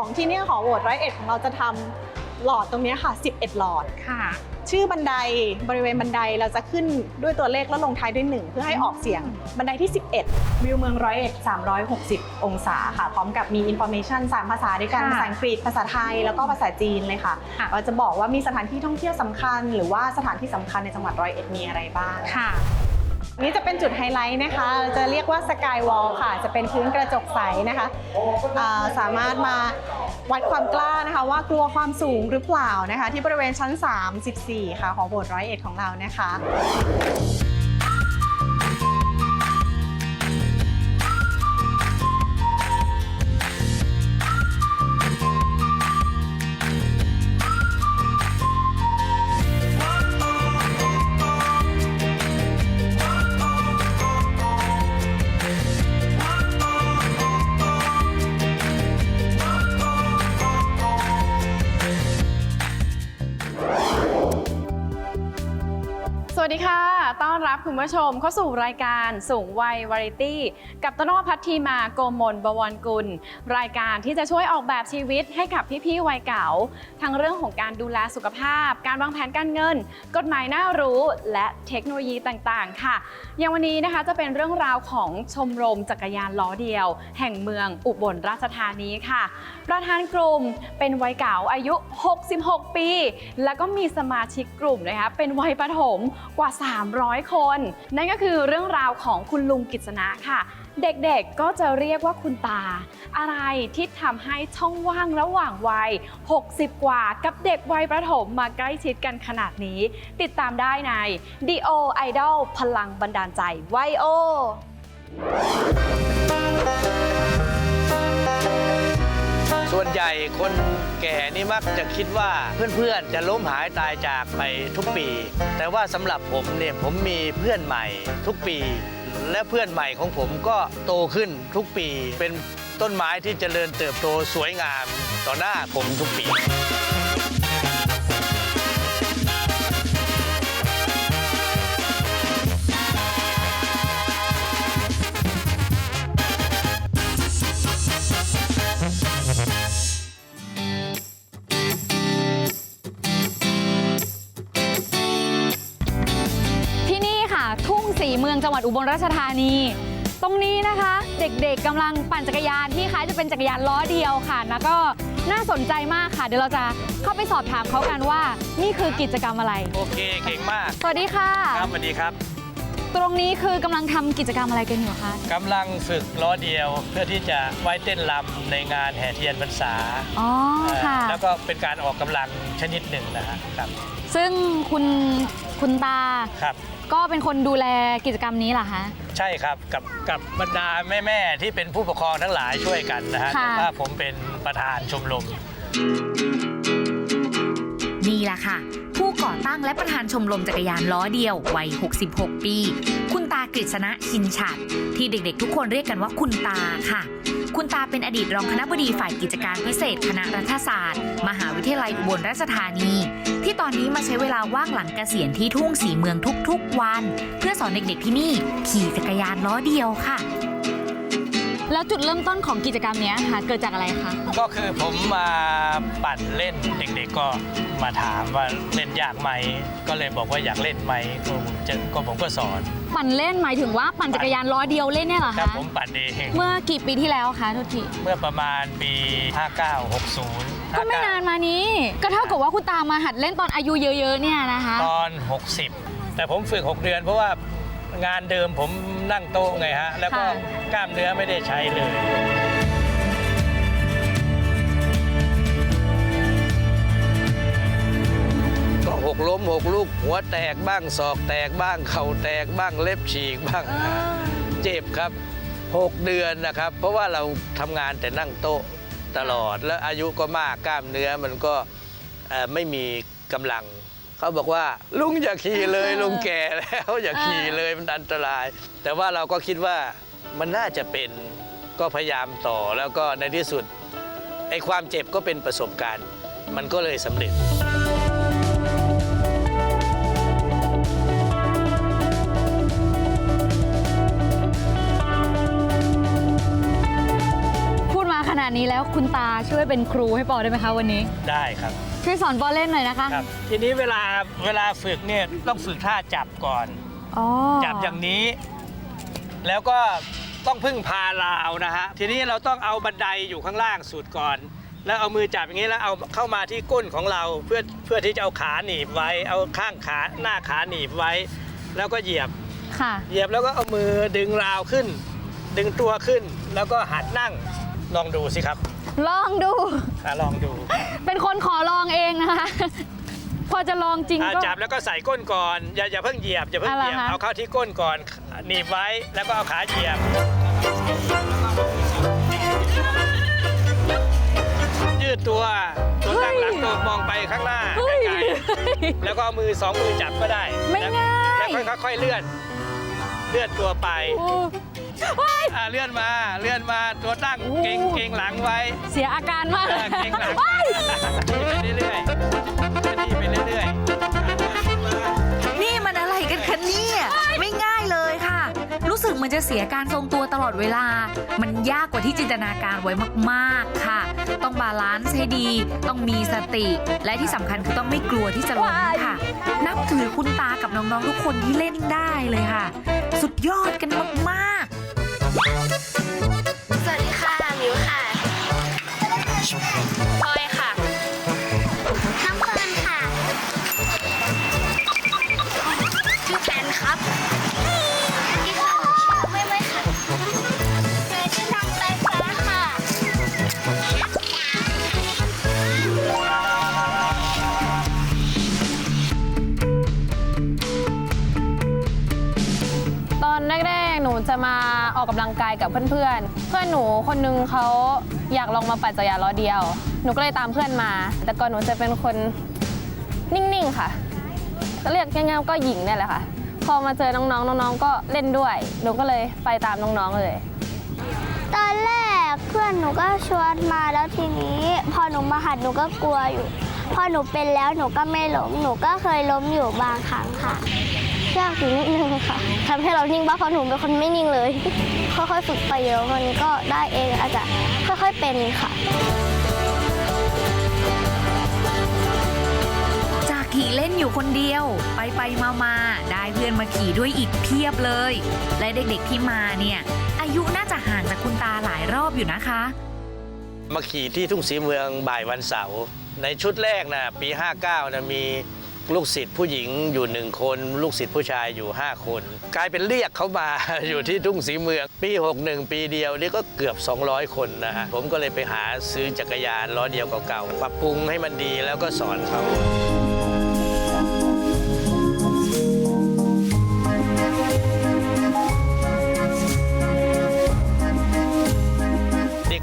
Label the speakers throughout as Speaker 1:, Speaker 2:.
Speaker 1: ของที่เนี่ยหอโหวตร้อยเอ็ดของเราจะทำหลอดตรงเนี้ยค่ะ 11 หลอด
Speaker 2: ค่ะ
Speaker 1: ชื่อบันไดบริเวณบันไดเราจะขึ้นด้วยตัวเลขแล้วลงท้ายด้วย 1 เพื่อให้ออกเสียงบันไดที่ 11 วิวเมืองร้อยเอ็ด360 องศาค่ะ พร้อมกับมีอินโฟเมชัน3ภาษาด้วยกัน
Speaker 2: ค่ะ
Speaker 1: ภาษาอังกฤษภาษาไทยแล้วก็ภาษาจีนเลยค่ะ
Speaker 2: ค่ะ
Speaker 1: เราจะบอกว่ามีสถานที่ท่องเที่ยวสำคัญ หรือว่าสถานที่สำคัญในจังหวัดร้อยเอ็ดมีอะไรบ้าง
Speaker 2: ค่ะ
Speaker 1: อั นี้จะเป็นจุดไฮไลท์นะคะเราจะเรียกว่าสกายวอลค่ะ จะเป็นพื้นกระจกใสนะคะาสามารถมาวัดความกล้านะคะว่ากลัวความสูงหรือเปล่านะคะ ที่บริเวณชั้น 34 ค่ะ ของโบสถ์ร้อยเอ็ดของเรานะคะ
Speaker 2: รับคุณผู้ชมเข้าสู่รายการสูงวัยวาไรตี้ กับต้นอ้อพัททีมาโกมลบวรกุล รายการที่จะช่วยออกแบบชีวิตให้กับพี่ๆวัยเก่า ทั้งเรื่องของการดูแลสุขภาพ การวางแผนการเงิน กฎหมายน่ารู้และเทคโนโลยีต่างๆ ค่ะ อย่างวันนี้นะคะจะเป็นเรื่องราวของชมรมจักรยานล้อเดียว แห่งเมืองอุบลราชธานีค่ะ ประธานกลุ่มเป็นวัยเก่าอายุ 66 ปี แล้วก็มีสมาชิกกลุ่มนะคะเป็นวัยประถมกว่า 300 คน นั่นก็คือเรื่องราวของคุณลุงกิษณะค่ะ เด็กๆก็จะเรียกว่าคุณตา อะไรที่ทำให้ช่องว่างระหว่างวัย 60 กว่ากับเด็กวัยประถมมาใกล้ชิดกันขนาดนี้ ติดตามได้ใน D.O. Idol พลังบันดาลใจวัยโอ
Speaker 3: ส่วนใหญ่คนแก่นี่มักจะคิดว่าเพื่อนๆ จะล้มหายตายจากไปทุกปี แต่ว่าสำหรับผมเนี่ยผมมีเพื่อนใหม่ทุกปี และเพื่อนใหม่ของผมก็โตขึ้นทุกปี เป็นต้นไม้ที่เจริญเติบโตสวยงามต่อหน้าผมทุกปี
Speaker 4: จังหวัดอุบลราชธานี ตรงนี้นะคะ เด็กๆกำลังปั่นจักรยานที่คล้ายจะเป็นจักรยานล้อเดียวค่ะ แล้วก็น่าสนใจมากค่ะ เดี๋ยวเราจะเข้าไปสอบถามเขากันว่า นี่คือกิจกรรมอะไร
Speaker 3: โอเคเก่งมาก
Speaker 4: สวัสดีค่ะ
Speaker 3: ครับสวัสดีครับ
Speaker 4: ตรงนี้คือกำลังทำกิจกรรมอะไรกันอยู่คะ
Speaker 3: กำลังฝึกล้อเดียวเพื่อที่จะไว้เต้นรำในงานแห่เทียนพรรษา
Speaker 4: อ๋อค่ะ
Speaker 3: เอ่อแล้วก็เป็นการออกกำลังชนิดหนึ่งนะฮะครับ
Speaker 4: ซึ่งคุณคุณตา
Speaker 3: ครับ
Speaker 4: ก็เป็นคนดูแลกิจกรรมนี้เหรอคะ
Speaker 3: ใช่ครับกับกับบรรดาแม่ๆที่เป็นผู้ปกครองทั้งหลายช่วยกันนะฮะ
Speaker 4: ค่ะ
Speaker 3: แต่ว่าผมเป็นประธานชมรม
Speaker 5: นี่แหละค่ะ ผู้ก่อตั้งและประธานชมรมจักรยานล้อเดียววัย 66 ปี คุณตากฤษณะชินฉัดที่เด็กๆ ทุกคนเรียกกันว่าคุณตาค่ะ คุณตาเป็นอดีตรองคณะบดีฝ่ายกิจการพิเศษคณะรัฐศาสตร์ มหาวิทยาลัยอุบลราชธานี ที่ตอนนี้มาใช้เวลาว่างหลังเกษียณที่ทุ่งสีเมืองทุกๆวัน เพื่อสอนเด็กๆที่นี่ขี่จักรยานล้อเดียวค่ะ
Speaker 4: แล้วจุดเริ่มต้นของกิจกรรมเนี้ยค่ะเกิดจากอะไรคะ
Speaker 3: ก็คือผมมาปั่นเล่นเด็กๆก็มาถามว่าเล่นยากไหม ก็เลยบอกว่าอยากเล่นไหมก็ผมจะก็ผมก็สอน
Speaker 4: ปั่นเล่นหมายถึงว่าปั่นจักรยานล้อเดียวเล่นเนี่ยเหรอ
Speaker 3: ครับ
Speaker 4: คะ
Speaker 3: ผมปั่นเอง
Speaker 4: เมื่อกี่ปีที่แล้วคะทุกที
Speaker 3: เมื่อประมาณปี 59 60
Speaker 4: ก็ไม่นานมานี้ ก็เท่ากับว่าคุณตามาหัดเล่นตอนอายุเยอะๆเนี่ยนะคะ
Speaker 3: ตอน 60 แต่ผมฝึก 6 เดือนเพราะว่างานเดิมผมนั่งโต๊ะไงฮะ แล้วก็
Speaker 4: ค่ะ
Speaker 3: กล้ามเนื้อไม่ได้ใช้เลย ก็หกล้มหกลูกหัวแตกบ้างศอกแตกบ้างเข่าแตกบ้างเล็บฉีกบ้าง เจ็บครับ 6 เดือนนะครับ เพราะว่าเราทำงานแต่นั่งโต๊ะ ตลอด แล้วอายุก็มากกล้ามเนื้อมันก็เอ่อไม่มีกำลัง เขาบอกว่าลุงอย่าขี่เลยลุงแก่แล้วอย่าขี่เลยมันอันตราย แต่ว่าเราก็คิดว่ามันน่าจะเป็นก็พยายามต่อแล้วก็ในที่สุดไอ้ความเจ็บก็เป็นประสบการณ์ มันก็เลยสำเร็จ
Speaker 4: นาดดนี้แล้วคุณตาช่วยเป็นครูให้ปอได้ไหมคะวันนี้
Speaker 3: ได้ครับ
Speaker 4: ช่วยสอนปอเล่นหน่อยนะคะ
Speaker 3: ครับ ทีนี้เวลาเวลาฝึกเนี่ยต้องฝึกท่าจับก่อน
Speaker 4: อ๋อ
Speaker 3: จับอย่างนี้ แล้วก็ต้องพึ่งพาราวนะฮะ ทีนี้เราต้องเอาบันไดอยู่ข้างล่างสุดก่อน แล้วเอามือจับอย่างนี้แล้วเอาเข้ามาที่ก้นของเราเพื่อเพื่อที่จะเอาขาหนีบไว้ เอาข้างขาหน้าขาหนีบไว้ แล้วก็เหยียบ
Speaker 4: ค่ะ
Speaker 3: เหยียบแล้วก็เอามือดึงราวขึ้น ดึงตัวขึ้นแล้วก็หัดนั่ง ลองดูสิครับ
Speaker 4: ลองดู
Speaker 3: อะลองดู
Speaker 4: เป็นคนขอลองเองนะคะ พอจะลองจริง
Speaker 3: อะ
Speaker 4: ก็
Speaker 3: จับแล้วก็ใส่ก้นก่อน อย่าอย่าเพิ่งเหยียบอย่าเพิ่งเหยียบ
Speaker 4: อะไรคะ
Speaker 3: เอาเข้าที่ก้นก่อนหนีบไว้แล้วก็เอาขาเหยียบ ยืดตัวตัวตั้งหลังตัวมองไปข้างหน้า
Speaker 4: เฮ้ย
Speaker 3: ไกลๆแล้วก็เอามือสองมือจับก็ได้
Speaker 4: ไม่
Speaker 3: แล้ว
Speaker 4: ง่าย
Speaker 3: แล้วค่อยๆเลื่อน เลื่อนตัวไป
Speaker 4: โอ้เฮ้ย
Speaker 3: อะเลื่อนมาเลื่อนมาตัวตั้ง
Speaker 4: โอ้
Speaker 3: เก่งเก่งหลังไว้
Speaker 4: เสียอาการมาก
Speaker 3: เออเก่งหลัง
Speaker 4: เฮ้ย
Speaker 3: ดีไปเรื่อยๆดีไปเรื่อยๆ
Speaker 5: นี่มันอะไรกันคะเนี่ยไม่ง่ายเลยค่ะ รู้สึกเหมือนจะเสียการทรงตัวตลอดเวลา มันยากกว่าที่จินตนาการไว้มากๆค่ะ ต้องบาลานซ์ให้ดี ต้องมีสติ และที่สำคัญคือต้องไม่กลัวที่จะล้มค่ะ นับถือคุณตากับน้องๆทุกคนที่เล่นได้เลยค่ะ สุดยอดกันมากๆ
Speaker 6: สวัสดีค่ะมิวค่ะพลอย
Speaker 2: จะมาออกกำลังกายกับเพื่อนๆ เพื่อนหนูคนนึงเขาอยากลองมาปั่นจักรยานล้อเดียว หนูก็เลยตามเพื่อนมา แต่ก่อนหนูจะเป็นคนนิ่งๆค่ะก็เรียกง่ายๆก็หญิงนี่แหละค่ะ พอมาเจอน้องๆน้องๆ ก็เล่นด้วย หนูก็เลยไปตามน้องๆเลย
Speaker 6: ตอนแรกเพื่อนหนูก็ชวนมาแล้วทีนี้ พอหนูมาหัดหนูก็กลัวอยู่ พอหนูเป็นแล้วหนูก็ไม่ล้มหนูก็เคยล้มอยู่บางครั้งค่ะ ยากอยู่นิดนึงค่ะทำให้เรานิ่งบ้างเพราะหนูเป็นคนไม่นิ่งเลย ค่อยๆฝึกไปเยอะมันก็ได้เองอาจจะค่อยๆเป็นค่ะ
Speaker 5: จากขี่เล่นอยู่คนเดียว ไปไปมามาได้เพื่อนมาขี่ด้วยอีกเพียบเลย และเด็กๆที่มาเนี่ย อายุน่าจะห่างจากคุณตาหลายรอบอยู่นะคะ
Speaker 3: มาขี่ที่ทุ่งศรีเมืองบ่ายวันเสาร์ในชุดแรกนะปี 59นะมี ลูกศิษย์ผู้หญิงอยู่หนึ่งคน ลูกศิษย์ผู้ชายอยู่ 5 คน กลายเป็นเรียกเขามา อยู่ที่ทุ่งสีเมือง ปี 61 ปีเดียวนี่ก็เกือบ 200 คนนะฮะผมก็เลยไปหาซื้อจักรยานล้อเดียวเก่าๆปรับปรุงให้มันดีแล้วก็สอนเขา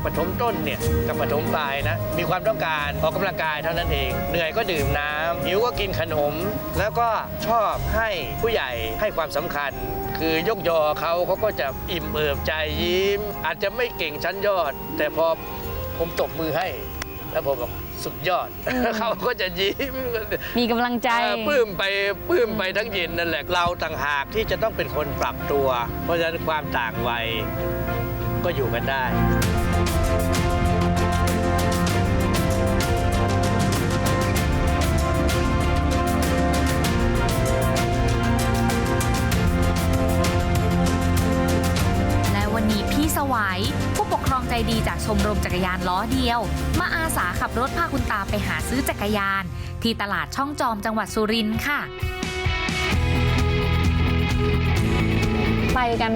Speaker 3: ปฐมต้นเนี่ยกับปฐมปลายนะมีความต้องการออกกำลังกายเท่านั้นเอง เหนื่อยก็ดื่มน้ำหิวก็กินขนม แล้วก็ชอบให้ผู้ใหญ่ให้ความสำคัญ คือยกยอเขาเขาก็จะอิ่มเอิบใจยิ้ม อาจจะไม่เก่งชั้นยอด แต่พอผมตบมือให้ แล้วผมบอกสุดยอด เขาก็จะยิ้ม
Speaker 4: มีกำลังใจ
Speaker 3: เออปลื้มไปปลื้มไปทั้งเย็นนั่นแหละ เราต่างหากที่จะต้องเป็นคนปรับตัว เพราะฉะนั้นความต่างวัยก็อยู่กันได้
Speaker 5: และวันนี้พี่สวัยผู้ปกครองใจดีจากชมรมจักรยานล้อเดียว มาอาสาขับรถพาคุณตาไปหาซื้อจักรยาน ที่ตลาดช่องจอมจังหวัดสุรินทร์ค่ะ
Speaker 4: ไปกัน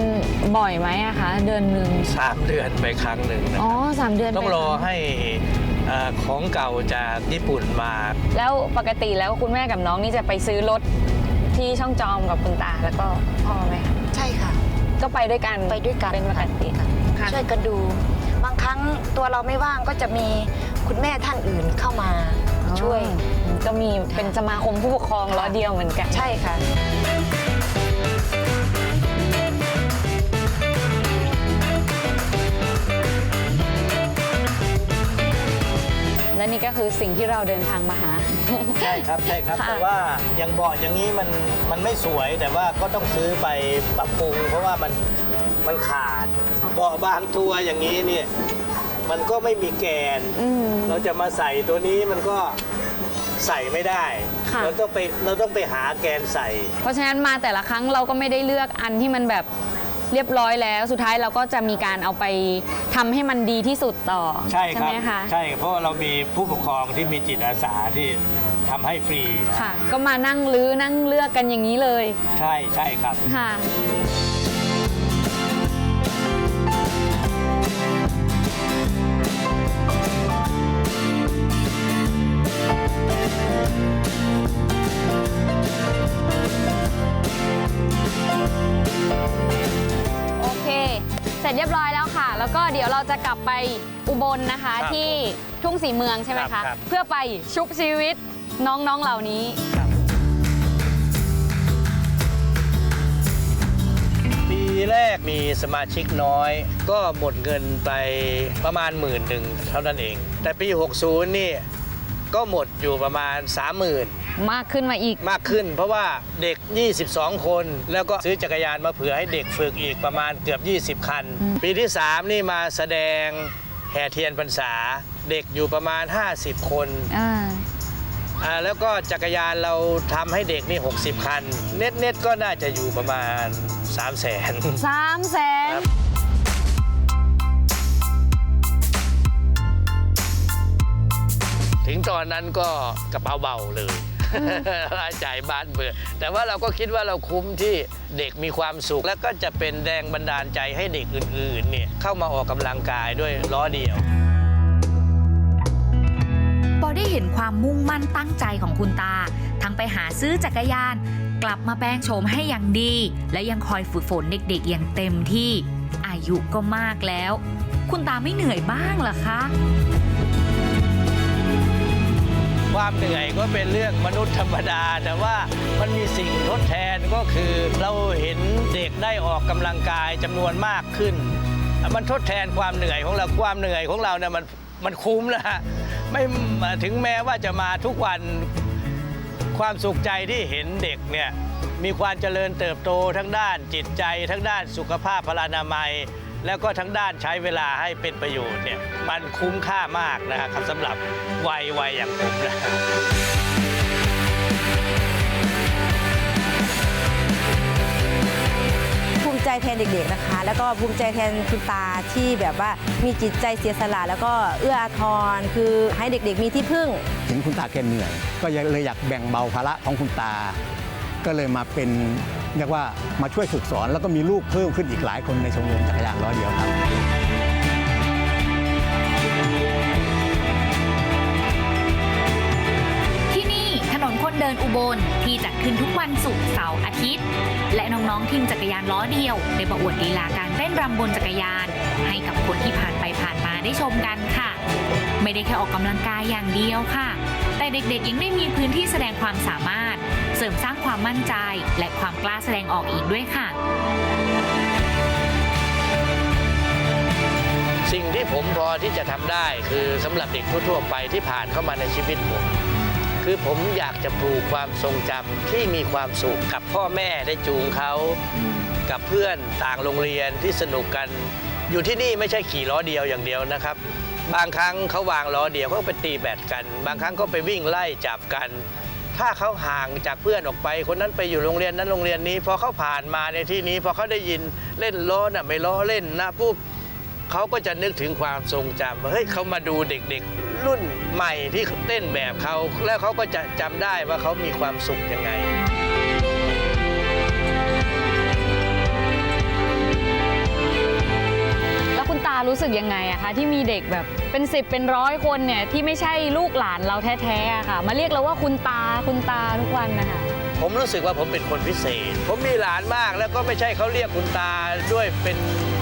Speaker 4: บ่อยไหมอะคะเดือนหนึ่ง
Speaker 3: สามเดือนไปครั้งหนึ่งนะ
Speaker 4: อ๋อ
Speaker 3: ครับ
Speaker 4: สามเดือน
Speaker 3: ต้อง
Speaker 4: ไป
Speaker 3: รอให้เอ่อของเก่าจากญี่ปุ่นมา
Speaker 4: แล้วปกติแล้วคุณแม่กับน้องนี่จะไปซื้อรถที่ช่องจอมกับคุณตาแล้วก็พ่อไหมคะ
Speaker 7: ใช่ค่ะ
Speaker 4: ก็ไปด้วยกัน
Speaker 7: ไปด้วยกัน
Speaker 4: เป็นปกติ
Speaker 7: ค่ะ
Speaker 4: ค่ะ
Speaker 7: ช่วยกันดู บางครั้งตัวเราไม่ว่างก็จะมีคุณแม่ท่านอื่นเข้ามาช่วย
Speaker 4: อ๋อก็มีเป็นสมาคมผู้ปกครองล้อเดียวเหมือนกัน
Speaker 7: ใช่ค่ะ
Speaker 4: และนี่ก็คือสิ่งที่เราเดินทางมาหา
Speaker 3: ใช่ครับใช่ครับ
Speaker 4: ค่ะ
Speaker 3: แต่ว่าอย่างเบาะอย่างนี้มันมันไม่สวยแต่ว่าก็ต้องซื้อไปปรับปรุง เพราะว่ามันมันขาดเบาะบางตัวอย่างนี้เนี่ยมันก็ไม่มีแกน
Speaker 4: อืม
Speaker 3: เราจะมาใส่ตัวนี้มันก็ใส่ไม่ได้
Speaker 4: ค่ะ
Speaker 3: เราต้องไปเราต้องไปหาแกนใส่
Speaker 4: เพราะฉะนั้นมาแต่ละครั้งเราก็ไม่ได้เลือกอันที่มันแบบเรียบร้อยแล้ว สุดท้ายเราก็จะมีการเอาไป ทำให้มันดีที่สุดต่อ
Speaker 3: ใช่ครับ
Speaker 4: ไหมคะ
Speaker 3: ใช่เพราะว่าเรามีผู้ปกครองที่มีจิตอาสาที่ทำให้ฟรี
Speaker 4: ค่ะ ก็มานั่งลื้อนั่งเลือกกันอย่างนี้เลย
Speaker 3: ใช่ใช่ครับ
Speaker 4: ค่ะ โอเค เสร็จเรียบร้อยแล้วค่ะ แล้วก็เดี๋ยวเราจะกลับไปอุบลนะคะ
Speaker 3: ครับ
Speaker 4: ที่ทุ่งสีเมืองใช่ไหม
Speaker 3: ครั
Speaker 4: คะ
Speaker 3: บครับ
Speaker 4: เพื่อไปชุบชีวิตน้องๆเหล่านี้
Speaker 3: ปีแรกมีสมาชิกน้อย ก็หมดเงินไปประมาณหมื่นหนึ่งเท่านั้นเอง แต่ปี 60 นี่ ก็หมดอยู่ประมาณ 30,000
Speaker 4: มากขึ้นมาอีก
Speaker 3: มากขึ้นเพราะว่าเด็ก 22 คน แล้วก็ซื้อจักรยานมาเผื่อให้เด็กฝึกอีกประมาณเกือบ 20 คัน ปีที่ 3 นี่มาแสดงแห่เทียนพรรษา เด็กอยู่ประมาณ 50 คน
Speaker 4: อ่า
Speaker 3: อ่าแล้วก็จักรยานเราทำให้เด็กนี่ 60 คัน เน็ตเน็ตๆก็น่าจะอยู่ประมาณ 3 0 0 0 0น
Speaker 4: สามแสน
Speaker 3: ครับ ถึงตอนนั้นก็กระเป๋าเบาเลยรายจ่ายบ้านเบื่อแต่ว่าเราก็คิดว่าเราคุ้มที่เด็กมีความสุข แล้วก็จะเป็นแรงบันดาลใจให้เด็กอื่นๆเนี่ยเข้ามาออกกำลังกายด้วยล้อเดียว
Speaker 5: พอได้เห็นความมุ่งมั่นตั้งใจของคุณตา ทั้งไปหาซื้อจักรยาน กลับมาแปลงโฉมให้อย่างดี และยังคอยฝึกฝนเด็กๆ อย่างเต็มที่อายุก็มากแล้ว คุณตาไม่เหนื่อยบ้างเหรอคะ
Speaker 3: ความเหนื่อยก็เป็นเรื่องมนุษย์ธรรมดา แต่ว่ามันมีสิ่งทดแทนก็คือเราเห็นเด็กได้ออกกำลังกายจำนวนมากขึ้น มันทดแทนความเหนื่อยของเราความเหนื่อยของเราเนี่ยมันมันคุ้มนะฮะไม่ถึงแม้ว่าจะมาทุกวันความสุขใจที่เห็นเด็กเนี่ยมีความเจริญเติบโตทั้งด้านจิตใจทั้งด้านสุขภาพพลานามัย แล้วก็ทั้งด้านใช้เวลาให้เป็นประโยชน์เนี่ยมันคุ้มค่ามากนะครับสำหรับวัยวัยอย่างผมนะ
Speaker 8: ภูมิใจแทนเด็กๆนะคะ แล้วก็ภูมิใจแทนคุณตาที่แบบว่ามีจิตใจเสียสละแล้วก็เอื้ออาทรคือให้เด็กๆมีที่พึ่ง
Speaker 9: เห็นคุณตาแกเหนื่อย ก็เลยอยากแบ่งเบาภาระของคุณตา ก็เลยมาเป็นเรียกว่ามาช่วยฝึกสอน แล้วก็มีลูกเพิ่มขึ้นอีกหลายคนในชมรมจักรยานร้อยเดียวครับ
Speaker 5: ที่นี่ถนนคนเดินอุบลที่จัดขึ้นทุกวันศุกร์เสาร์อาทิตย์ และน้องๆทีมจักรยานล้อเดียวได้ประอวดลีลาการเต้นรำบนจักรยาน ให้กับคนที่ผ่านไปผ่านมาได้ชมกันค่ะ ไม่ได้แค่ออกกำลังกายอย่างเดียวค่ะ แต่เด็กๆยังได้มีพื้นที่แสดงความสามารถ ริมสร้างความมั่นใจ และความกล้าแสดงออกอีกด้วยค่ะ
Speaker 3: สิ่งที่ผมพอที่จะทำได้คือสำหรับเด็กทั่วๆไปที่ผ่านเข้ามาในชีวิตผมคือผมอยากจะปลูกความทรงจำที่มีความสุขกับพ่อแม่ได้จูงเขา กับเพื่อนต่างโรงเรียนที่สนุกกัน อยู่ที่นี่ไม่ใช่ขี่ล้อเดียวอย่างเดียวนะครับ บางครั้งเขาวางล้อเดียวเขาไปตีแบดกัน บางครั้งก็ไปวิ่งไล่จับกัน ถ้าเขาห่างจากเพื่อนออกไป คนนั้นไปอยู่โรงเรียนนั้นโรงเรียนนี้ พอเขาผ่านมาในที่นี้ พอเขาได้ยินเล่นล้อน่ะไม่ล้อเล่นนะปุ๊บเขาก็จะนึกถึงความทรงจำว่าเฮ้ยเขามาดูเด็กๆ รุ่นใหม่ที่เต้นแบบเขาแล้วเขาก็จะจำได้ว่าเขามีความสุขยังไงา
Speaker 4: รู้สึกยังไงอะคะที่มีเด็กแบบเป็นสิบเป็นร้อยคนเนี่ยที่ไม่ใช่ลูกหลานเราแท้ๆอะค่ะ มาเรียกเราว่าคุณตาคุณตาทุกวันนะคะ
Speaker 3: ผมรู้สึกว่าผมเป็นคนพิเศษ ผมมีหลานมากแล้วก็ไม่ใช่เขาเรียกคุณตาด้วยเป็น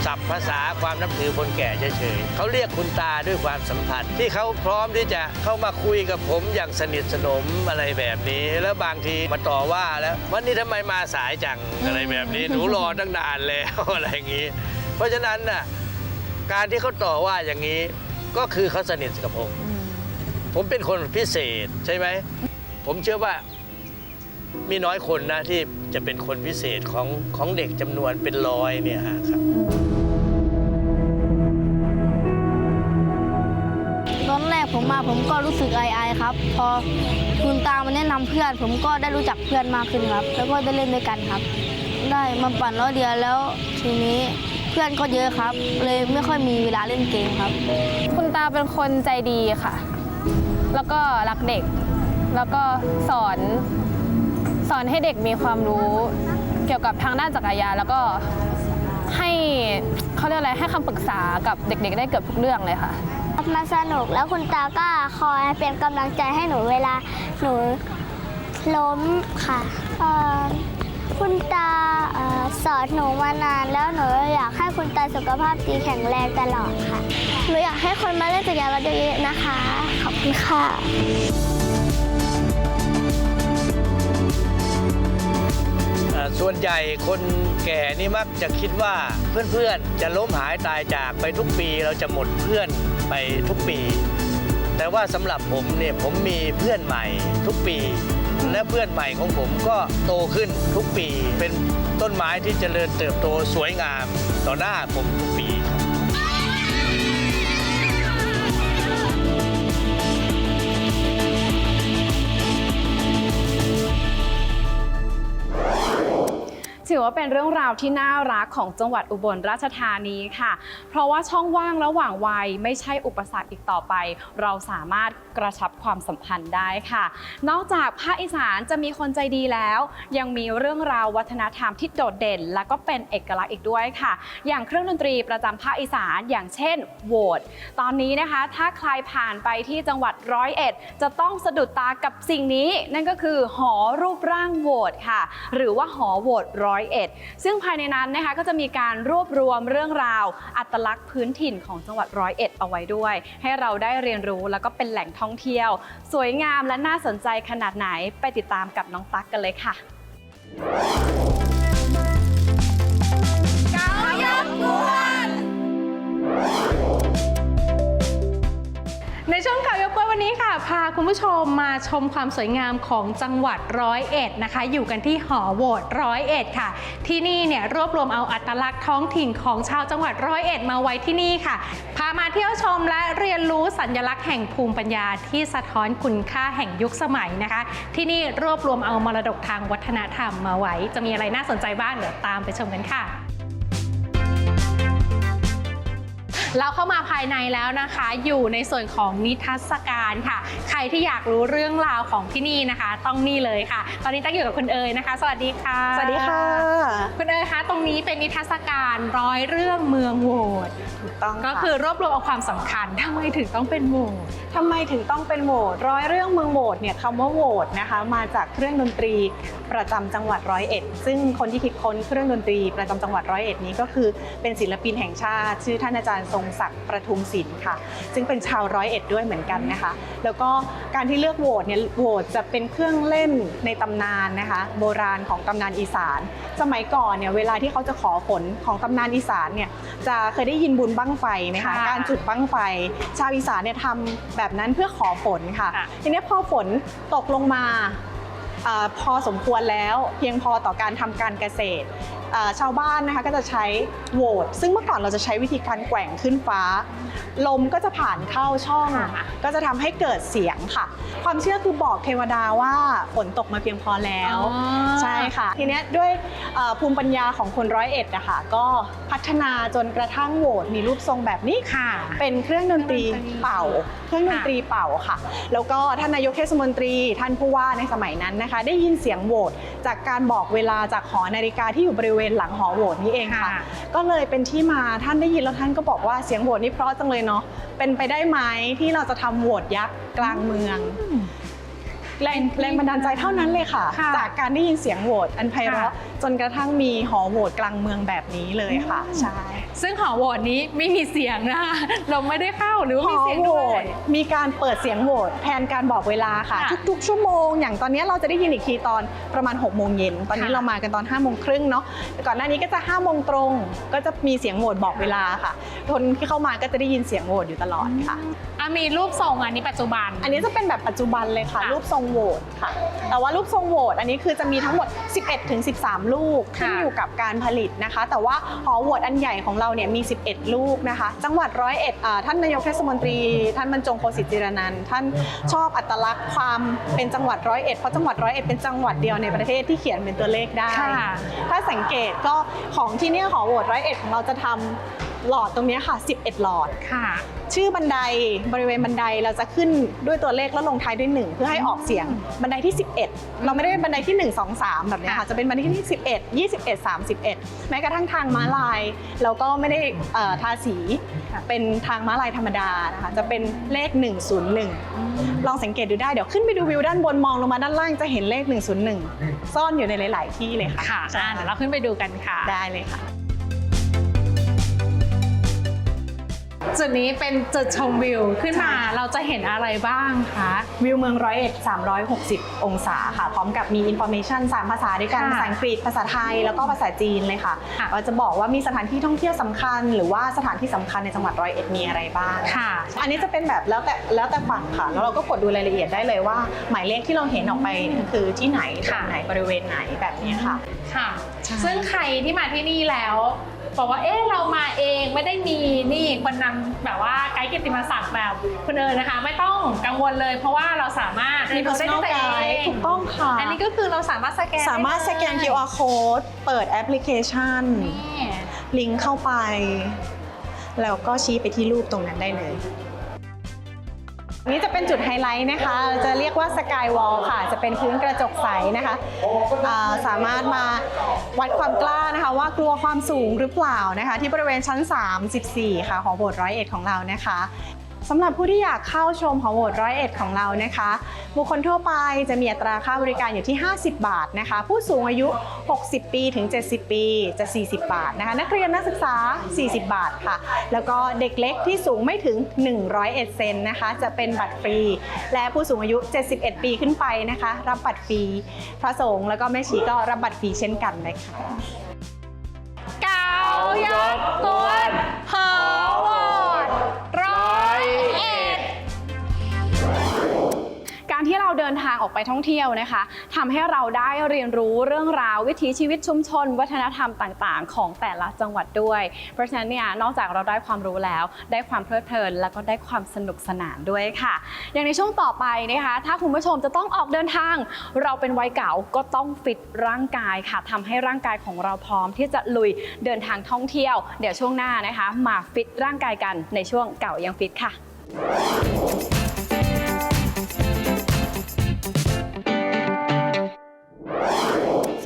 Speaker 3: ศัพท์ภาษาความนับถือคนแก่เฉยๆเขาเรียกคุณตาด้วยความสัมพันธ์ที่เขาพร้อมที่จะเข้ามาคุยกับผมอย่างสนิทสนมอะไรแบบนี้ แล้วบางทีมาต่อว่าแล้ววันนี้ทำไมมาสายจังอะไรแบบนี้หนูรอตั้งนานแล้วอะไรอย่างนี้ เพราะฉะนั้นน่ะ การที่เขาต่อว่าอย่างนี้ก็คือเขาสนิทกับผม ผมเป็นคนพิเศษใช่ไหม ผมเชื่อว่ามีน้อยคนนะที่จะเป็นคนพิเศษของของเด็กจำนวนเป็นร้อยเนี่ยฮะครับ
Speaker 6: ผมมาผมก็รู้สึกอายๆครับ พอคุณตามาแนะนำเพื่อน ผมก็ได้รู้จักเพื่อนมากขึ้นครับ แล้วก็ได้เล่นด้วยกันครับ ได้มาปั่นล้อเดียวแล้วทีนี้ เพื่อนก็เยอะครับ เลยไม่ค่อยมีเวลาเล่นเกมครับ
Speaker 10: คุณตาเป็นคนใจดีค่ะ แล้วก็รักเด็ก แล้วก็สอนสอนให้เด็กมีความรู้เกี่ยวกับทางด้านจักรยานแล้วก็ให้เขาเรียกอะไรให้คำปรึกษากับเด็กๆ ได้เกือบทุกเรื่องเลยค่ะ
Speaker 6: มาสนุกแล้วคุณตาก็คอยเป็นกำลังใจให้หนูเวลาหนูล้มค่ะเอ่อคุณตาเอ่อ สอนหนูมานานแล้วหนูอยากให้คุณตาสุขภาพดีแข็งแรงตลอดค่ะ หนูอยากให้คนมาเล่นจักรยานเราเยอะๆนะคะ ขอบคุณค่ะ
Speaker 3: ส่วนใหญ่คนแก่นี่มักจะคิดว่าเพื่อนๆ จะล้มหายตายจากไปทุกปีเราจะหมดเพื่อนไปทุกปี แต่ว่าสำหรับผมเนี่ยผมมีเพื่อนใหม่ทุกปี และเพื่อนใหม่ของผมก็โตขึ้นทุกปี เป็นต้นไม้ที่เจริญเติบโตสวยงามต่อหน้าผมทุกปี
Speaker 2: ถือว่าเป็นเรื่องราวที่น่ารักของจังหวัดอุบลราชธานีค่ะ เพราะว่าช่องว่างระหว่างวัยไม่ใช่อุปสรรคอีกต่อไป เราสามารถกระชับความสัมพันธ์ได้ค่ะ นอกจากภาคอีสานจะมีคนใจดีแล้ว ยังมีเรื่องราววัฒนธรรมที่โดดเด่น และก็เป็นเอกลักษณ์อีกด้วยค่ะ อย่างเครื่องดนตรีประจำภาคอีสานอย่างเช่นโหวดตอนนี้นะคะ ถ้าใครผ่านไปที่จังหวัดร้อยเอ็ดจะต้องสะดุดตากับสิ่งนี้ นั่นก็คือหอรูปร่างโหวตค่ะ หรือว่าหอโหวตร้อย101 ซึ่งภายในนั้นนะคะก็จะมีการรวบรวมเรื่องราว อัตลักษณ์พื้นถิ่นของจังหวัดร้อยเอ็ดเอาไว้ด้วย ให้เราได้เรียนรู้แล้วก็เป็นแหล่งท่องเที่ยว สวยงามและน่าสนใจขนาดไหนไปติดตามกับน้องตั๊กกันเลยค่ะ
Speaker 11: ในช่วงข่าวยกกล้วยวันนี้ค่ะ พาคุณผู้ชมมาชมความสวยงามของจังหวัดร้อยเอ็ดนะคะ อยู่กันที่หอโหวตร้อยเอ็ดค่ะ ที่นี่เนี่ยรวบรวมเอาอัตลักษณ์ท้องถิ่นของชาวจังหวัดร้อยเอ็ดมาไว้ที่นี่ค่ะ พามาเที่ยวชมและเรียนรู้สัญลักษณ์แห่งภูมิปัญญาที่สะท้อนคุณค่าแห่งยุคสมัยนะคะ ที่นี่รวบรวมเอามรดกทางวัฒนธรรมมาไว้ จะมีอะไรน่าสนใจบ้างเดี๋ยวตามไปชมกันค่ะ เราเข้ามาภายในแล้วนะคะ อยู่ในส่วนของนิทรรศการค่ะ ใครที่อยากรู้เรื่องราวของที่นี่นะคะ ต้องนี่เลยค่ะ ตอนนี้ตั้งอยู่กับคุณเอ๋ยนะคะ สวัสดีค่ะ
Speaker 1: สวัสดีค่ะ
Speaker 11: คุณเอ๋ยคะตรงนี้เป็นนิทรรศการร้อยเรื่องเมืองโหวต
Speaker 1: ถูกต้อง
Speaker 11: ก็
Speaker 1: ค่ะ
Speaker 11: คือรวบรวมเอาความสำคัญทำไมถึงต้องเป็นโหวต
Speaker 1: ทำไมถึงต้องเป็นโหวตร้อยเรื่องเมืองโหวตเนี่ยคำว่าโหวตนะคะ มาจากเครื่องดนตรีประจำจังหวัดร้อยเอ็ดซึ่งคนที่คิดค้นเครื่องดนตรีประจำจังหวัดร้อยเอ็ดนี้ก็คือเป็นศิลปินแห่งชาติ ชื่อท่านอาจารย์ทรงศักดิ์ประทุมศิลป์ค่ะ ซึ่งเป็นชาวร้อยเอ็ดด้วยเหมือนกันนะคะ แล้วก็การที่เลือกโหวตเนี่ยโหวตจะเป็นเครื่องเล่นในตำนานนะคะ โบราณของตำนานอีสาน สมัยก่อนเนี่ยเวลาที่เขาจะขอฝนของตำนานอีสานเนี่ยจะเคยได้ยินบุญบั้งไฟไหมคะ
Speaker 11: ค่ะ
Speaker 1: การจุดบั้งไฟ ชาวอีสานเนี่ยทำแบบนั้นเพื่อขอฝนค่ะ
Speaker 11: ค่ะ
Speaker 1: ทีนี้พอฝนตกลงมาเออพอสมควรแล้วเพียงพอต่อการทำการเกษตรเอ่อ ชาวบ้านนะคะก็จะใช้โหวตซึ่งเมื่อก่อนเราจะใช้วิธีการแกว่งขึ้นฟ้า ลมก็จะผ่านเข้าช่อง
Speaker 11: ค่ะ
Speaker 1: ก็จะทำให้เกิดเสียงค่ะ ความเชื่อคือบอกเทวดาว่าฝนตกมาเพียงพอแล้ว
Speaker 11: อ๋อ
Speaker 1: ใช่ค่ะ ทีเนี้ยด้วยเอ่อภูมิปัญญาของคนร้อยเอ็ดนะคะก็พัฒนาจนกระทั่งโหวตมีรูปทรงแบบนี้
Speaker 11: ค่ะ
Speaker 1: เป็นเครื่องดนตรีเป่า เครื่องดนตรีเป่าค่ะ แล้วก็ท่านนายกเทศมนตรีท่านผู้ว่าในสมัยนั้นนะคะ ได้ยินเสียงโหวตจากการบอกเวลาจากหอนาฬิกาที่อยู่บริเวณหลังหอโหวตนี้เองค่ะ
Speaker 11: ค่ะ
Speaker 1: ก็เลยเป็นที่มาท่านได้ยินแล้วท่านก็บอกว่าเสียงโหวตนี่เพราะจังเลยเนาะเป็นไปได้ไหมที่เราจะทำโหวตยักษ์กลางเมือง แรงแรงบันดาลใจเท่านั้นเลยค่ะ
Speaker 11: ค่ะ
Speaker 1: จากการได้ยินเสียงโหวตอันไพเราะ
Speaker 11: ค่ะ
Speaker 1: จนกระทั่งมีหอโหวตกลางเมืองแบบนี้เลยค่ะใช่
Speaker 11: ซึ่งหอโหวตนี้ไม่มีเสียงนะคะ เราไม่ได้เข้าหรือว่ามีเสียง
Speaker 1: หอโห
Speaker 11: ด้ว
Speaker 1: วยตมีการเปิดเสียงโหวตแทนการบอกเวลาค่ะ
Speaker 11: ค่ะ
Speaker 1: ทุกๆ ชั่วโมง อย่างตอนนี้เราจะได้ยินอีกทีตอนประมาณ6กโมงเย็นตอนนี้
Speaker 11: ค่ะ
Speaker 1: เรามากันตอน5้าโมงครึ่งเนาะแต่ก่อนหน้านี้ก็จะ5้าโมงตรง ก็จะมีเสียงโหวตบอกเวลาค่ะคนที่เข้ามาก็จะได้ยินเสียงโหวตอยู่ตลอดค่ะ
Speaker 11: อะมีรูปทรงอันนี้ปัจจุบัน
Speaker 1: อันนี้จะเป็นแบบปัจจุบันเลยค่ะ
Speaker 11: ค่ะ
Speaker 1: รูปทรงโหวตค่ะ แต่ว่าลูกทรงโหวตอันนี้คือจะมีทั้งหมด 11ถึง13 ลูกขึ้น
Speaker 11: ค่ะ
Speaker 1: อยู่กับการผลิตนะคะ แต่ว่าหอโหวตอันใหญ่ของเราเนี่ยมี 11 ลูกนะคะ จังหวัดร้อยเอ็ดอ่าท่านนายกเทศมนตรี ท่านบรรจงโคสิตจิรนันท์ท่านชอบอัตลักษณ์ความเป็นจังหวัดร้อยเอ็ดเพราะจังหวัดร้อยเอ็ดเป็นจังหวัดเดียวในประเทศที่เขียนเป็นตัวเลขได้
Speaker 11: ค่ะ
Speaker 1: ถ้าสังเกตก็ของที่เนี่ยหอโหวตร้อยเอ็ดของเราจะทำ หลอดตรงเนี้ยค่ะ 11 หลอด
Speaker 11: ค่ะ
Speaker 1: ชื่อบันไดบริเวณบันไดเราจะขึ้นด้วยตัวเลขแล้วลงท้ายด้วย 1 เพื่อให้ออกเสียงบันไดที่ 11 เราไม่ได้เป็นบันไดที่ 1 2 3 แบบเนี้ยค่ะ จะเป็นบันไดที่ 11 21 31 แม้กระทั่งทางม้าลาย เราก็ไม่ได้เอ่อทาสีเป็นทางม้าลายธรรมดานะคะจะเป็นเลข 101 ลองสังเกตดูได้เดี๋ยวขึ้นไปดูวิวด้านบนมองลงมาด้านล่างจะเห็นเลข 101 ซ่อนอยู่ในหลาย ๆ ที่เลยค่ะ
Speaker 11: ค่ะอ่าเดี๋ยวเราขึ้นไปดูกันค่ะ
Speaker 1: ได้เลยค่ะ
Speaker 11: จุดนี้เป็นจุดชมวิวขึ้นมาเราจะเห็นอะไรบ้างคะ
Speaker 1: วิวเมืองร้อยเอ็ด360 องศาค่ะ พร้อมกับมีอินโฟเมชัน3ภาษาด้วยกัน
Speaker 11: ค่ะ
Speaker 1: ภาษาอังกฤษภาษาไทยแล้วก็ภาษาจีนเลยค่ะ
Speaker 11: ค่ะ
Speaker 1: เราจะบอกว่ามีสถานที่ท่องเที่ยวสำคัญ หรือว่าสถานที่สำคัญในจังหวัดร้อยเอ็ดมีอะไรบ้าง
Speaker 11: ค่ะ
Speaker 1: อันนี้จะเป็นแบบแล้วแต่แล้วแต่ฝั่งค่ะ แล้วเราก็กดดูรายละเอียดได้เลยว่า หมายเลขที่เราเห็นออกไปเนี่ยคือที่ไหนตรงไหนบริเวณไหนแบบนี้ค่ะ
Speaker 11: ค่ะ
Speaker 1: ใช่
Speaker 11: ซึ่งใครที่มาที่นี่แล้ว บอกว่าเอ๊ะเรามาเองไม่ได้มีนี่คนนำแบบว่าไกด์กิตติมศักดิ์แบบคุณเอิญนะคะ ไม่ต้องกังวลเลย เพราะว่าเราสามารถ
Speaker 1: มี personal
Speaker 11: ได้ด้วยตัวเอ
Speaker 1: guide
Speaker 11: ง
Speaker 1: ถูกต้องค่ะ
Speaker 11: อันนี้ก็คือเราสามารถสแกน
Speaker 1: สามารถสแกน
Speaker 11: ได้
Speaker 1: QR code เปิดแอปพลิเคชัน
Speaker 11: นี่
Speaker 1: ลิงก์เข้าไป แล้วก็ชี้ไปที่รูปตรงนั้นได้เลย นี่จะเป็นจุดไฮไลท์นะคะเราจะเรียกว่าสกายวอลค่ะ จะเป็นพื้นกระจกใสนะคะาสามารถมาวัดความกล้านะคะว่ากลัวความสูงหรือเปล่านะคะ ที่บริเวณชั้น 34 ค่ะ ของโบสถ์ร้อยเอ็ดของเรานะคะ สำหรับผู้ที่อยากเข้าชมหอโบสถ์ร้อยเอ็ดของเรานะคะ บุคคลทั่วไปจะมีอัตราค่าบริการอยู่ที่ 50 บาทนะคะ ผู้สูงอายุ 60 ปีถึง 70 ปีจะ 40 บาทนะคะ นักเรียนนักศึกษา 40 บาทค่ะ แล้วก็เด็กเล็กที่สูงไม่ถึง 101 เซนนะคะ จะเป็นบัตรฟรี และผู้สูงอายุ 71 ปีขึ้นไปนะคะ รับบัตรฟรี พระสงฆ์แล้วก็แม่ชีก็รับบัตรฟรีเช่นกันเลยค่ะ
Speaker 11: เกายกกวนหอ
Speaker 2: ที่เราเดินทางออกไปท่องเที่ยวนะคะทำให้เราได้เรียนรู้เรื่องราววิถีชีวิตชุมชน วัฒนธรรมต่างๆ ของแต่ละจังหวัดด้วย เพราะฉะนั้นเนี่ยนอกจากเราได้ความรู้แล้ว ได้ความเพลิดเพลิน แล้วก็ได้ความสนุกสนานด้วยค่ะ อย่างในช่วงต่อไปนะคะ ถ้าคุณผู้ชมจะต้องออกเดินทาง เราเป็นวัยเก่าก็ต้องฟิตร่างกายค่ะทำให้ร่างกายของเราพร้อมที่จะลุยเดินทางท่องเที่ยว เดี๋ยวช่วงหน้านะคะ มาฟิตร่างกายกันในช่วงเก่ายังฟิตค่ะ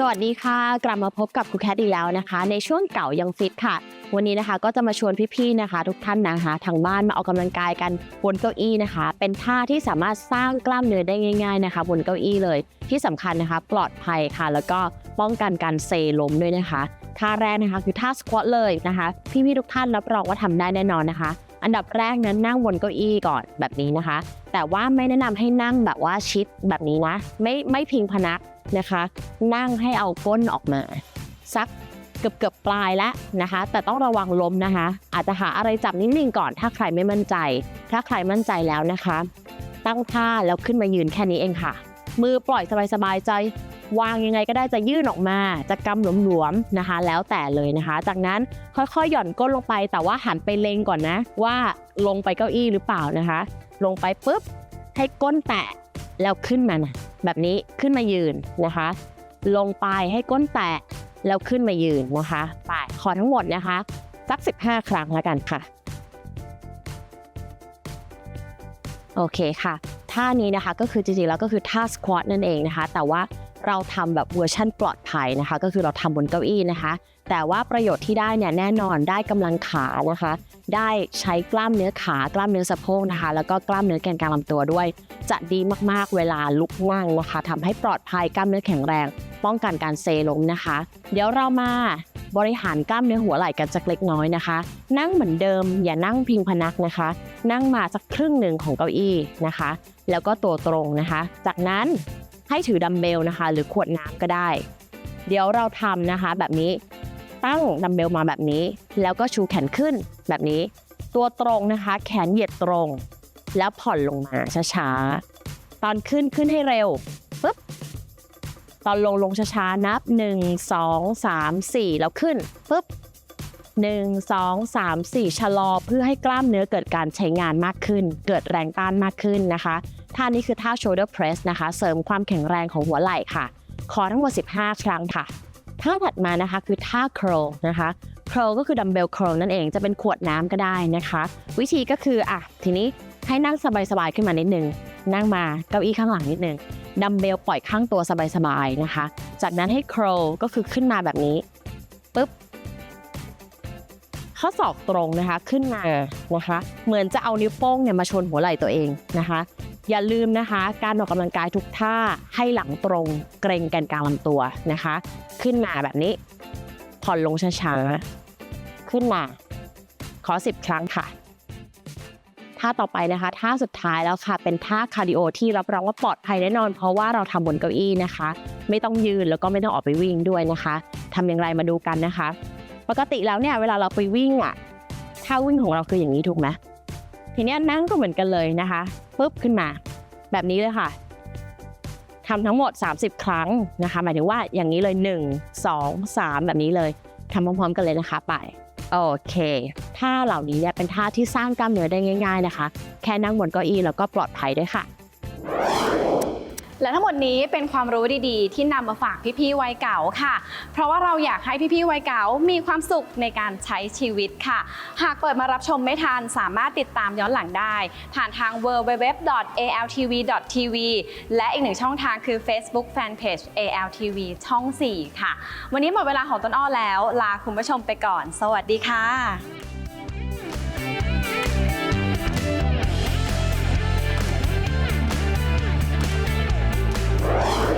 Speaker 12: วัสดีค่ะ กลับมาพบกับครูแคทอีกแล้วนะคะ ในช่วงเก่ายังฟิตค่ะ วันนี้นะคะก็จะมาชวนพี่ๆนะคะ ทุกท่านนะคะทางบ้านมาออกกำลังกายกันบนเก้าอี้นะคะ เป็นท่าที่สามารถสร้างกล้ามเนื้อได้ง่าย ๆนะคะ บนเก้าอี้เลย ที่สำคัญนะคะ ปลอดภัยค่ะ แล้วก็ป้องกันการเซล้มด้วยนะคะท่าแรกนะคะคือท่าสควอตเลยนะคะ พี่ๆทุกท่านรับรองว่าทำได้แน่นอนนะคะ อันดับแรกนั้นนั่งบนเก้าอี้ก่อนแบบนี้นะคะ แต่ว่าไม่แนะนำให้นั่งแบบว่าชิดแบบนี้นะ ไม่ไม่พิงพนักนะคะ นั่งให้เอาก้นออกมา สักเกือบเกือบปลายแล้วนะคะ แต่ต้องระวังล้มนะคะ อาจจะหาอะไรจับนิดนึงก่อน ถ้าใครไม่มั่นใจ ถ้าใครมั่นใจแล้วนะคะ ตั้งท่าแล้วขึ้นมายืนแค่นี้เองค่ะ มือปล่อยสบายๆใจ วางยังไงก็ได้จะยื่นออกมา จะกำหลวมๆนะคะ แล้วแต่เลยนะคะ จากนั้นค่อยๆ หย่อนก้นลงไปแต่ว่าหันไปเลงก่อนนะ ว่าลงไปเก้าอี้หรือเปล่านะคะ ลงไปปุ๊บให้ก้นแตะแล้วขึ้นมานะแบบนี้ขึ้นมายืนนะคะ ลงไปให้ก้นแตะแล้วขึ้นมายืนนะคะ ไปขอทั้งหมดนะคะสัก 15 ครั้งแล้วกันค่ะ โอเคค่ะท่านี้นะคะก็คือจริงๆแล้วก็คือท่าสควอตนั่นเองนะคะ แต่ว่าเราทำแบบเวอร์ชั่นปลอดภัยนะคะ ก็คือเราทำบนเก้าอี้นะคะ แต่ว่าประโยชน์ที่ได้เนี่ยแน่นอนได้กำลังขานะคะ ได้ใช้กล้ามเนื้อขากล้ามเนื้อสะโพกนะคะ แล้วก็กล้ามเนื้อแกนกลางลำตัวด้วย จะดีมากๆเวลาลุกนั่งนะคะทำให้ปลอดภัยกล้ามเนื้อแข็งแรง ป้องกันการเซล้มนะคะ เดี๋ยวเรามา บริหารกล้ามเนื้อหัวไหล่กันสักเล็กน้อยนะคะ นั่งเหมือนเดิม อย่านั่งพิงพนักนะคะ นั่งมาสักครึ่งหนึ่งของเก้าอี้นะคะ แล้วก็ตัวตรงนะคะ จากนั้นให้ถือดัมเบลนะคะ หรือขวดน้ำก็ได้ เดี๋ยวเราทำนะคะแบบนี้ตั้งดัมเบลมาแบบนี้ แล้วก็ชูแขนขึ้นแบบนี้ ตัวตรงนะคะ แขนเหยียดตรง แล้วผ่อนลงมาช้าๆตอนขึ้นขึ้นให้เร็ว ตอนลงลงช้าๆ นับ 1 2 3 4 แล้วขึ้นปึ๊บ1 2 3 4 ชะลอเพื่อให้กล้ามเนื้อเกิดการใช้งานมากขึ้น เกิดแรงต้านมากขึ้นนะคะ ท่านี้คือท่า shoulder press นะคะ เสริมความแข็งแรงของหัวไหล่ค่ะ ขอทั้งหมด 15 ครั้งค่ะ ท่าถัดมานะคะคือท่า curl นะคะ curl ก็คือดัมเบล curl นั่นเอง จะเป็นขวดน้ำก็ได้นะคะ วิธีก็คืออะทีนี้ ให้นั่งสบายๆขึ้นมานิดนึง นั่งมาเก้าอี้ข้างหลังนิดนึงดัมเบลปล่อยข้างตัวสบายๆนะคะ จากนั้นให้ curl ก็คือขึ้นมาแบบนี้ปุ๊บข้อศอกตรงนะคะขึ้นมานะคะ เหมือนจะเอานิ้วโป้งเนี่ยมาชนหัวไหล่ตัวเองนะคะ อย่าลืมนะคะ การออกกำลังกายทุกท่าให้หลังตรงเกรงแกนกลางลำตัวนะคะ ขึ้นมาแบบนี้ผ่อนลงช้าๆขึ้นมาขอ 10 ครั้งค่ะ ท่าต่อไปนะคะ ท่าสุดท้ายแล้วค่ะ เป็นท่าคาร์ดิโอที่รับรองว่าปลอดภัยแน่นอน เพราะว่าเราทำบนเก้าอี้นะคะ ไม่ต้องยืนแล้วก็ไม่ต้องออกไปวิ่งด้วยนะคะทำอย่างไรมาดูกันนะคะ ปกติแล้วเนี่ยเวลาเราไปวิ่งอะท่าวิ่งของเราคืออย่างนี้ถูกไหมทีนี้นั่งก็เหมือนกันเลยนะคะปุ๊บขึ้นมา แบบนี้เลยค่ะทำทั้งหมด 30 ครั้งนะคะ หมายถึงว่าอย่างนี้เลย 1 2 3 แบบนี้เลยทำพร้อมๆกันเลยนะคะไป โอเคท่าเหล่านี้เนี่ยเป็นท่าที่สร้างกล้ามเนื้อได้ง่าย ๆนะคะ แค่นั่งบนเก้าอี้แล้วก็ปลอดภัยด้วยค่ะ
Speaker 2: และทั้งหมดนี้เป็นความรู้ดีๆ ที่นำมาฝากพี่ๆวัยเก่าค่ะ เพราะว่าเราอยากให้พี่ๆวัยเก่ามีความสุขในการใช้ชีวิตค่ะ หากเปิดมารับชมไม่ทันสามารถติดตามย้อนหลังได้ ผ่านทาง www.altv.tv และอีกหนึ่งช่องทางคือ Facebook Fanpage ALTV ช่อง 4 ค่ะ วันนี้หมดเวลาของต้นอ้อแล้ว ลาคุณผู้ชมไปก่อน สวัสดีค่ะ Right.